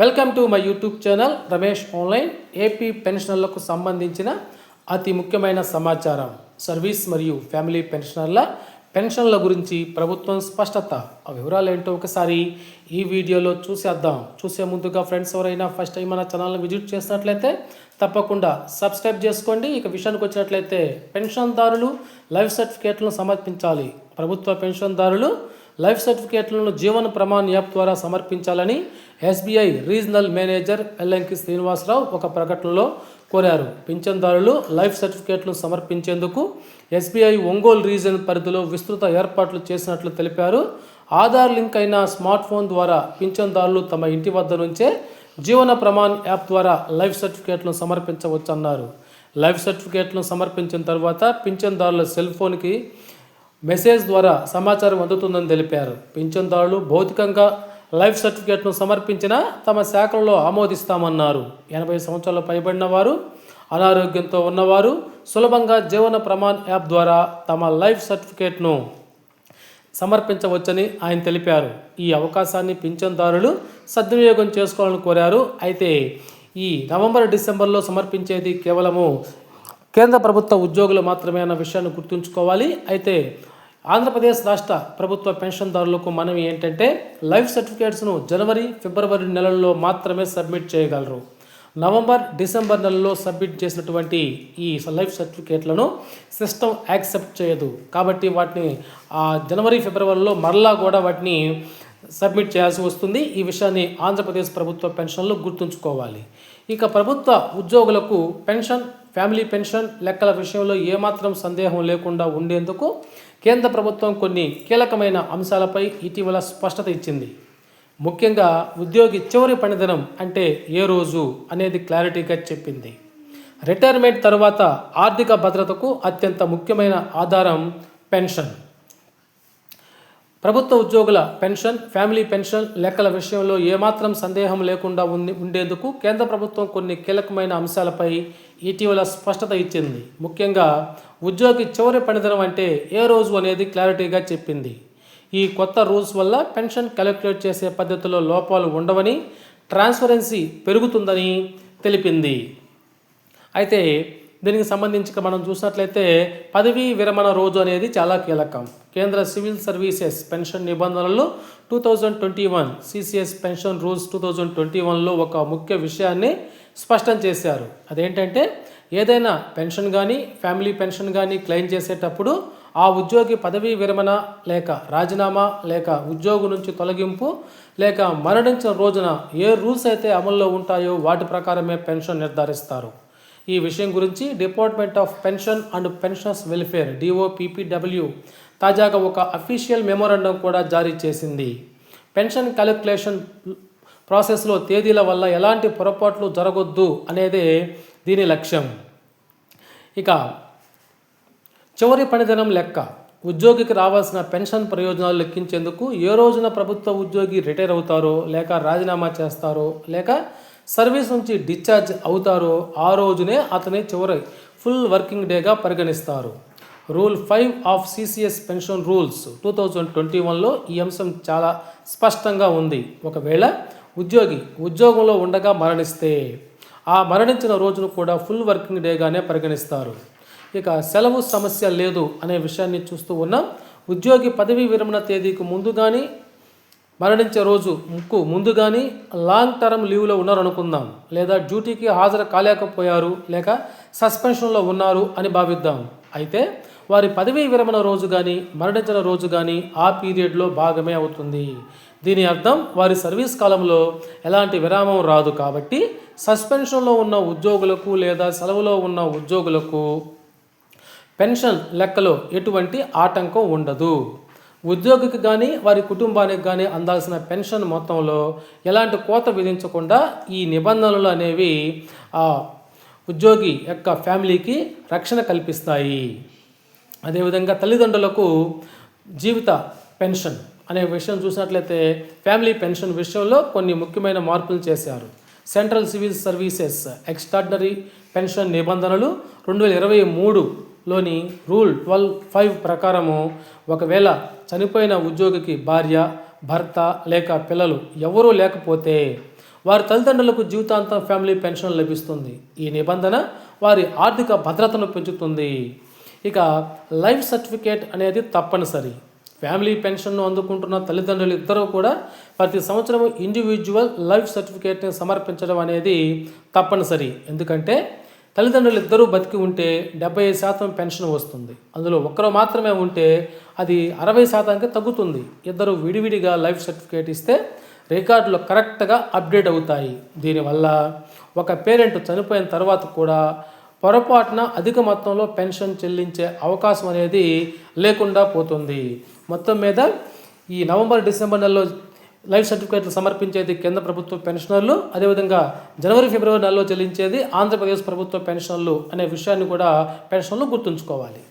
Welcome to my YouTube channel Ramesh online AP పెన్షనర్లకు సంబంధించిన అతి ముఖ్యమైన సమాచారం. సర్వీస్ మరియు ఫ్యామిలీ పెన్షనర్ల పెన్షన్ల గురించి ప్రభుత్వం స్పష్టత. ఆ వివరాలు ఏంటో ఒకసారి ఈ వీడియోలో చూసేద్దాం. చూసే ముందుగా ఫ్రెండ్స్ ఎవరైనా ఫస్ట్ టైం మన ఛానల్ని విజిట్ చేసినట్లయితే తప్పకుండా సబ్స్క్రైబ్ చేసుకోండి. ఇక విషయానికి వచ్చినట్లయితే పెన్షన్దారులు లైఫ్ సర్టిఫికేట్లను సమర్పించాలి. ప్రభుత్వ పెన్షన్దారులు లైఫ్ సర్టిఫికేట్లను జీవన ప్రమాణ్ యాప్ ద్వారా సమర్పించాలని SBI regional manager Ellanki Srinivasarao ఒక ప్రకటనలో కోరారు. పింఛన్దారులు లైఫ్ సర్టిఫికేట్లను సమర్పించేందుకు ఎస్బీఐ ఒంగోలు రీజన్ పరిధిలో విస్తృత ఏర్పాట్లు చేసినట్లు తెలిపారు. ఆధార్ లింక్ అయిన స్మార్ట్ ఫోన్ ద్వారా పింఛన్దారులు తమ ఇంటి వద్ద నుంచే జీవన ప్రమాణ్ యాప్ ద్వారా లైఫ్ సర్టిఫికేట్లను సమర్పించవచ్చన్నారు. లైఫ్ సర్టిఫికేట్లను సమర్పించిన తర్వాత పింఛన్దారుల సెల్ ఫోన్కి మెసేజ్ ద్వారా సమాచారం అందుతుందని తెలిపారు. పింఛన్దారులు భౌతికంగా లైఫ్ సర్టిఫికేట్ను సమర్పించిన తమ శాఖల్లో ఆమోదిస్తామన్నారు. ఎనభై సంవత్సరాలు పైబడిన వారు అనారోగ్యంతో ఉన్నవారు సులభంగా జీవన ప్రమాణ్ యాప్ ద్వారా తమ లైఫ్ సర్టిఫికేట్ను సమర్పించవచ్చని ఆయన తెలిపారు. ఈ అవకాశాన్ని పింఛన్దారులు సద్వినియోగం చేసుకోవాలని కోరారు. అయితే ఈ నవంబర్ డిసెంబర్లో సమర్పించేది కేవలము కేంద్ర ప్రభుత్వ ఉద్యోగులు మాత్రమే అన్న విషయాన్ని గుర్తుంచుకోవాలి. అయితే ఆంధ్రప్రదేశ్ రాష్ట్ర ప్రభుత్వ పెన్షన్దారులకు మనవి ఏంటంటే లైఫ్ సర్టిఫికేట్స్ను జనవరి ఫిబ్రవరి నెలల్లో మాత్రమే సబ్మిట్ చేయగలరు. నవంబర్ డిసెంబర్ నెలలో సబ్మిట్ చేసినటువంటి ఈ లైఫ్ సర్టిఫికేట్లను సిస్టమ్ యాక్సెప్ట్ చేయదు. కాబట్టి వాటిని ఆ జనవరి ఫిబ్రవరిలో మరలా కూడా వాటిని సబ్మిట్ చేయాల్సి వస్తుంది. ఈ విషయాన్ని ఆంధ్రప్రదేశ్ ప్రభుత్వ పెన్షన్లు గుర్తుంచుకోవాలి. ఇక ప్రభుత్వ ఉద్యోగులకు పెన్షన్ ఫ్యామిలీ పెన్షన్ లెక్కల విషయంలో ఏమాత్రం సందేహం లేకుండా ఉండేందుకు కేంద్ర ప్రభుత్వం కొన్ని కీలకమైన అంశాలపై ఇటీవల స్పష్టత ఇచ్చింది. ముఖ్యంగా ఉద్యోగి చివరి పనిదినం అంటే ఏ రోజు అనేది క్లారిటీగా చెప్పింది. రిటైర్మెంట్ తర్వాత ఆర్థిక భద్రతకు అత్యంత ముఖ్యమైన ఆధారం పెన్షన్. ప్రభుత్వ ఉద్యోగుల పెన్షన్ ఫ్యామిలీ పెన్షన్ లెక్కల విషయంలో ఏమాత్రం సందేహం లేకుండా ఉంది ఉండేందుకు కేంద్ర ప్రభుత్వం కొన్ని కీలకమైన అంశాలపై ఇటీవల స్పష్టత ఇచ్చింది. ముఖ్యంగా ఉద్యోగి చివరి పనిదినం అంటే ఏ రోజు అనేది క్లారిటీగా చెప్పింది. ఈ కొత్త రూల్స్ వల్ల పెన్షన్ క్యాలిక్యులేట్ చేసే పద్ధతిలో లోపాలు ఉండవని ట్రాన్స్పరెన్సీ పెరుగుతుందని తెలిపింది. అయితే దీనికి సంబంధించి మనం చూసినట్లయితే పదవీ విరమణ రోజు అనేది చాలా కీలకం. కేంద్ర సివిల్ సర్వీసెస్ పెన్షన్ నిబంధనలు two thousand twenty one CCS pension rules two thousand twenty వన్లో ఒక ముఖ్య విషయాన్ని స్పష్టం చేశారు. అదేంటంటే ఏదైనా పెన్షన్ కానీ ఫ్యామిలీ పెన్షన్ కానీ క్లెయిమ్ చేసేటప్పుడు ఆ ఉద్యోగి పదవీ విరమణ లేక రాజీనామా లేక ఉద్యోగం నుంచి తొలగింపు లేక మరణించిన రోజున ఏ రూల్స్ అయితే అమల్లో ఉంటాయో వాటి ప్రకారమే పెన్షన్ నిర్ధారిస్తారు. ఈ విషయం గురించి department of pension and pensioners welfare DOPPW తాజాగా ఒక అఫీషియల్ మెమోరాండం కూడా జారీ చేసింది. పెన్షన్ క్యాలిక్యులేషన్ ప్రాసెస్లో తేదీల వల్ల ఎలాంటి పొరపాట్లు జరగొద్దు అనేదే దీని లక్ష్యం. ఇక చివరి పనిదినం లెక్క. ఉద్యోగికి రావాల్సిన పెన్షన్ ప్రయోజనాలు లెక్కించేందుకు ఏ రోజున ప్రభుత్వ ఉద్యోగి రిటైర్ అవుతారో లేక రాజీనామా చేస్తారో లేక సర్వీస్ నుంచి డిశ్చార్జ్ అవుతారో ఆ రోజునే అతని చివరి ఫుల్ వర్కింగ్ డేగా పరిగణిస్తారు. Rule five of CCS pension rules two thousand twenty వన్లో ఈ అంశం చాలా స్పష్టంగా ఉంది. ఒకవేళ ఉద్యోగి ఉద్యోగంలో ఉండగా మరణిస్తే ఆ మరణించిన రోజును కూడా ఫుల్ వర్కింగ్ డేగానే పరిగణిస్తారు. ఇక సెలవు సమస్య లేదు అనే విషయాన్ని చూస్తూ ఉన్నాం ఉద్యోగి పదవీ విరమణ తేదీకి ముందు కానీ మరణించే రోజు ముక్కు ముందు కానీ లాంగ్ టర్మ్ లీవ్లో ఉన్నారనుకుందాం. లేదా డ్యూటీకి హాజరు కాలేకపోయారు లేక సస్పెన్షన్లో ఉన్నారు అని భావిద్దాం. అయితే వారి పదవీ విరమణ రోజు కానీ మరణించిన రోజు కానీ ఆ పీరియడ్లో భాగమే అవుతుంది. దీని అర్థం వారి సర్వీస్ కాలంలో ఎలాంటి విరామం రాదు కాబట్టి సస్పెన్షన్లో ఉన్న ఉద్యోగులకు లేదా సెలవులో ఉన్న ఉద్యోగులకు పెన్షన్ లెక్కలో ఎటువంటి ఆటంకం ఉండదు. ఉద్యోగికి కానీ వారి కుటుంబానికి కానీ అందాల్సిన పెన్షన్ మొత్తంలో ఎలాంటి కోత విధించకుండా ఈ నిబంధనలు అనేవి ఆ ఉద్యోగి యొక్క ఫ్యామిలీకి రక్షణ కల్పిస్తాయి. అదేవిధంగా తల్లిదండ్రులకు జీవిత పెన్షన్ అనే విషయం చూసినట్లయితే ఫ్యామిలీ పెన్షన్ విషయంలో కొన్ని ముఖ్యమైన మార్పులు చేశారు. Central civil services extraordinary pension నిబంధనలు రెండు వేల ఇరవై మూడు లోని రూల్ ట్వెల్వ్ ఫైవ్ ప్రకారము ఒకవేళ చనిపోయిన ఉద్యోగికి భార్య భర్త లేక పిల్లలు ఎవరూ లేకపోతే వారి తల్లిదండ్రులకు జీవితాంతం ఫ్యామిలీ పెన్షన్ లభిస్తుంది. ఈ నిబంధన వారి ఆర్థిక భద్రతను పెంచుతుంది. ఇక లైఫ్ సర్టిఫికేట్ అనేది తప్పనిసరి. ఫ్యామిలీ పెన్షన్ను అందుకుంటున్న తల్లిదండ్రులు ఇద్దరూ కూడా ప్రతి సంవత్సరం ఇండివిజువల్ లైఫ్ సర్టిఫికేట్ని సమర్పించడం అనేది తప్పనిసరి. ఎందుకంటే తల్లిదండ్రులు ఇద్దరూ బతికి ఉంటే డెబ్బై శాతం పెన్షన్ వస్తుంది. అందులో ఒక్కరు మాత్రమే ఉంటే అది అరవై శాతానికి తగ్గుతుంది. ఇద్దరు విడివిడిగా లైఫ్ సర్టిఫికేట్ ఇస్తే రికార్డులు కరెక్ట్గా అప్డేట్ అవుతాయి. దీనివల్ల ఒక పేరెంట్ చనిపోయిన తర్వాత కూడా పొరపాటున అధిక మొత్తంలో పెన్షన్ చెల్లించే అవకాశం అనేది లేకుండా పోతుంది. మొత్తం మీద ఈ నవంబర్ డిసెంబర్ నెలలో లైఫ్ సర్టిఫికేట్లు సమర్పించేది కేంద్ర ప్రభుత్వ పెన్షనర్లు అదేవిధంగా జనవరి ఫిబ్రవరి నెలలో చెల్లించేది ఆంధ్రప్రదేశ్ ప్రభుత్వ పెన్షన్లు అనే విషయాన్ని కూడా పెన్షన్లు గుర్తుంచుకోవాలి.